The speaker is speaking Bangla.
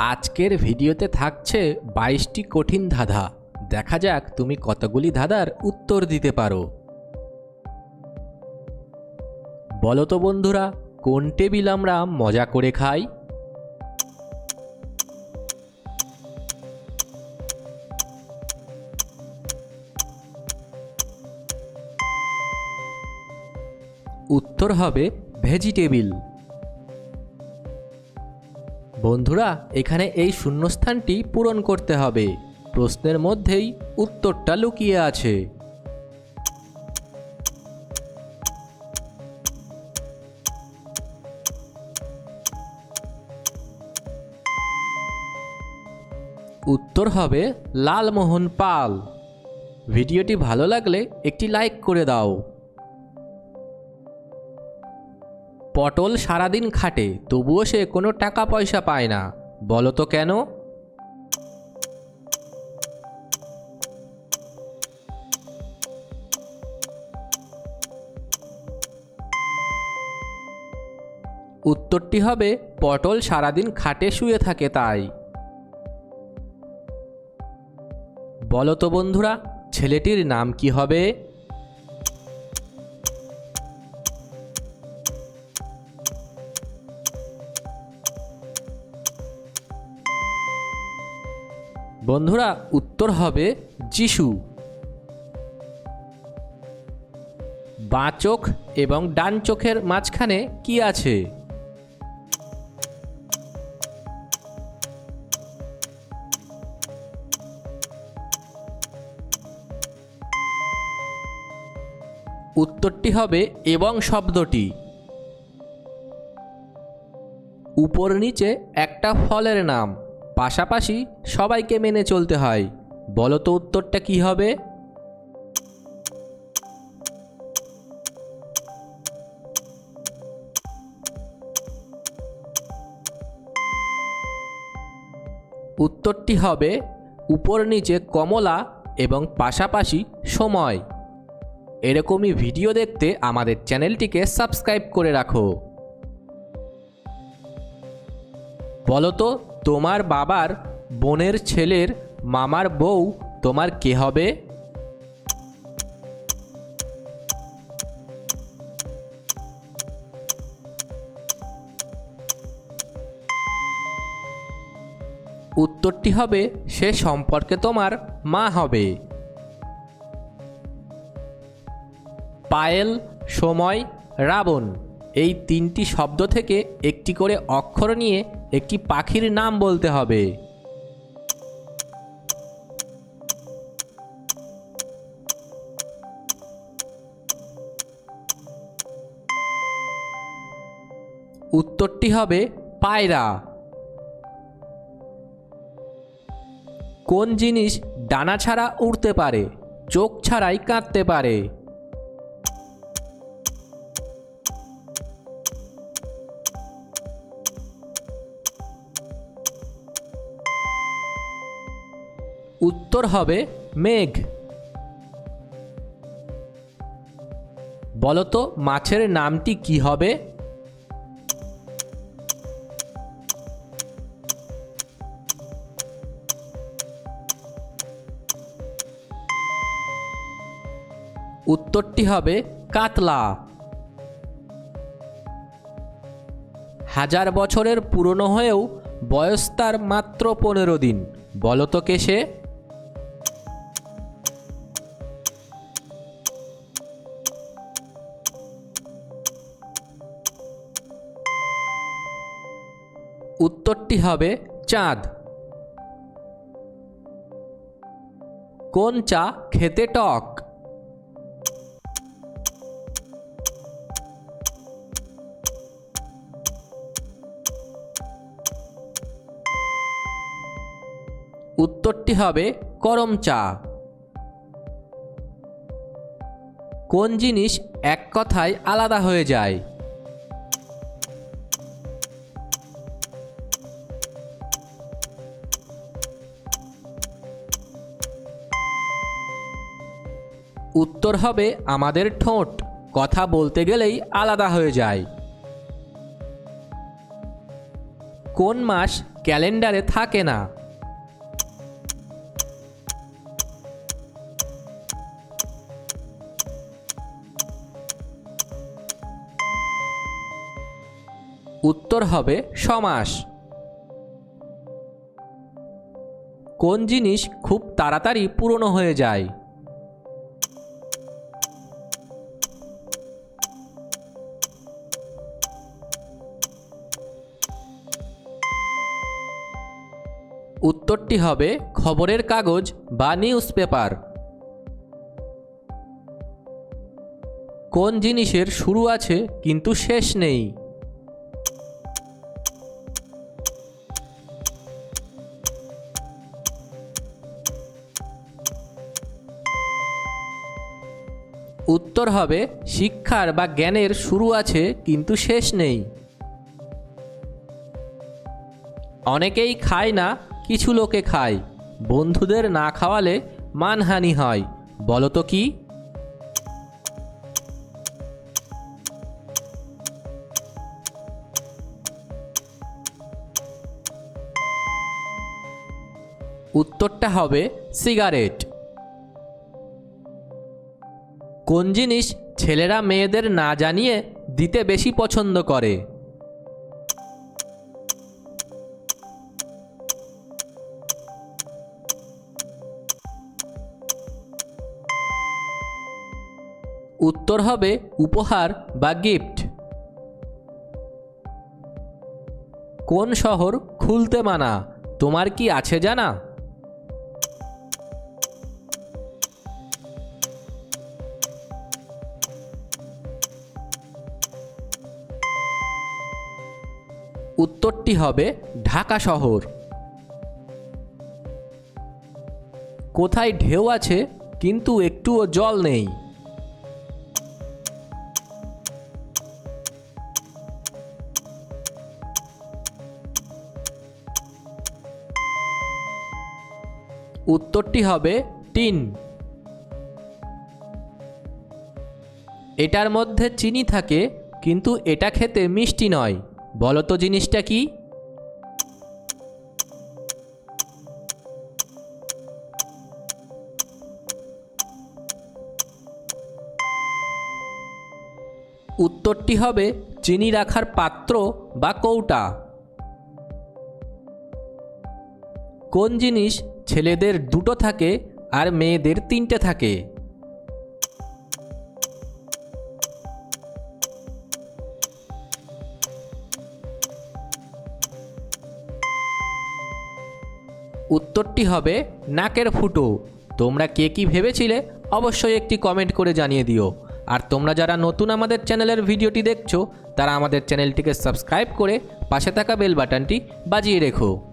আজকের ভিডিওতে থাকছে বাইশটি কঠিন ধাঁধা। দেখা যাক তুমি কতগুলি ধাঁধার উত্তর দিতে পারো। বলো তো বন্ধুরা, কোন টেবিল আমরা মজা করে খাই? উত্তর হবে ভেজিটেবিল। বন্ধুরা, এখানে এই শূন্যস্থানটি পূরণ করতে হবে। প্রশ্নের মধ্যেই উত্তরটা লুকিয়ে আছে। উত্তর হবে লালমোহন পাল। ভিডিওটি ভালো লাগলে একটি লাইক করে দাও। পটল সারাদিন খাটে, তবুও সে কোনো টাকা পয়সা পায় না। বলো তো কেন? উত্তরটি হবে, পটল সারাদিন খাটে শুয়ে থাকে তাই। বলো তো বন্ধুরা, ছেলেটির নাম কি হবে? বন্ধুরা, উত্তর হবে যিশু। বাঁ চোখ এবং ডান চোখের মাঝখানে কি আছে? উত্তরটি হবে এবং শব্দটি। উপর নিচে একটা ফলের নাম। পাশাপাশি সবাইকে মেনে চলতে হয়। বলো তো উত্তরটা কি হবে? উত্তরটি হবে উপর নিচে কমলা এবং পাশাপাশি সময়। এরকমই ভিডিও দেখতে আমাদের চ্যানেলটিকে সাবস্ক্রাইব করে রাখো। বলো তো তোমার বাবার বোনের ছেলের মামার বউ তোমার কে হবে? উত্তরটি হবে, সে সম্পর্কে তোমার মা হবে। পায়েল, সময়, রাবণ। এই তিনটি শব্দ থেকে একটি করে অক্ষর নিয়ে একটি পাখির নাম বলতে হবে। উত্তরটি হবে পায়রা। কোন জিনিস ডানা ছাড়া উড়তে পারে, চোখ ছাড়াই কাঁদতে পারে? উত্তর হবে মেঘ। বলতো, মাছের নামটি কি হবে? উত্তরটি হবে কাতলা। হাজার বছরের পুরনো হয়েও বয়স তার মাত্র পনেরো দিন। বলতো কে সে? উত্তরটি হবে চাঁদ। কোন চা খেতে টক? উত্তরটি হবে করম চা। কোন জিনিস এক কথায় আলাদা হয়ে যায়? উত্তর হবে আমাদের ঠোঁট। কথা বলতে গেলেই আলাদা হয়ে যায়। কোন মাস ক্যালেন্ডারে থাকে না? উত্তর হবে সমাস। কোন জিনিস খুব তাড়াতাড়ি পুরনো হয়ে যায়? উত্তরটি হবে খবরের কাগজ বা নিউজ পেপার কোন জিনিসের শুরু আছে কিন্তু শেষ নেই? উত্তর হবে শিক্ষার বা জ্ঞানের শুরু আছে কিন্তু শেষ নেই। অনেকেই খায় না কিছু লোকে খায়। বন্ধুদের না খাওয়ালে মানহানি হয়। বলো তো কি? উত্তরটা হবে সিগারেট। কোন জিনিস ছেলেরা মেয়েদের না জানিয়ে দিতে বেশি পছন্দ করে? উত্তর হবে উপহার বা গিফট কোন শহর খুলতে মানা? তোমার কি আছে জানা? উত্তরটি হবে ঢাকা শহর। কোথায় ঢেউ আছে, কিন্তু একটুও জল নেই। উত্তরটি হবে টিন। এটার মধ্যে চিনি থাকে, কিন্তু এটা খেতে মিষ্টি নয়। বলো তো জিনিসটা কি? উত্তরটি হবে চিনি রাখার পাত্র বা কৌটা। কোন জিনিস ছেলেদের দুটো থাকে আর মেয়েদের তিনটে থাকে। উত্তরটি হবে নাকের ফুটো। তোমরা কে কি ভেবেছিলে অবশ্যই একটি কমেন্ট করে জানিয়ে দিও। আর তোমরা যারা নতুন আমাদের চ্যানেলের ভিডিওটি দেখছ, তারা আমাদের চ্যানেলটিকে সাবস্ক্রাইব করে পাশে থাকা বেল বাটনটি বাজিয়ে রেখো।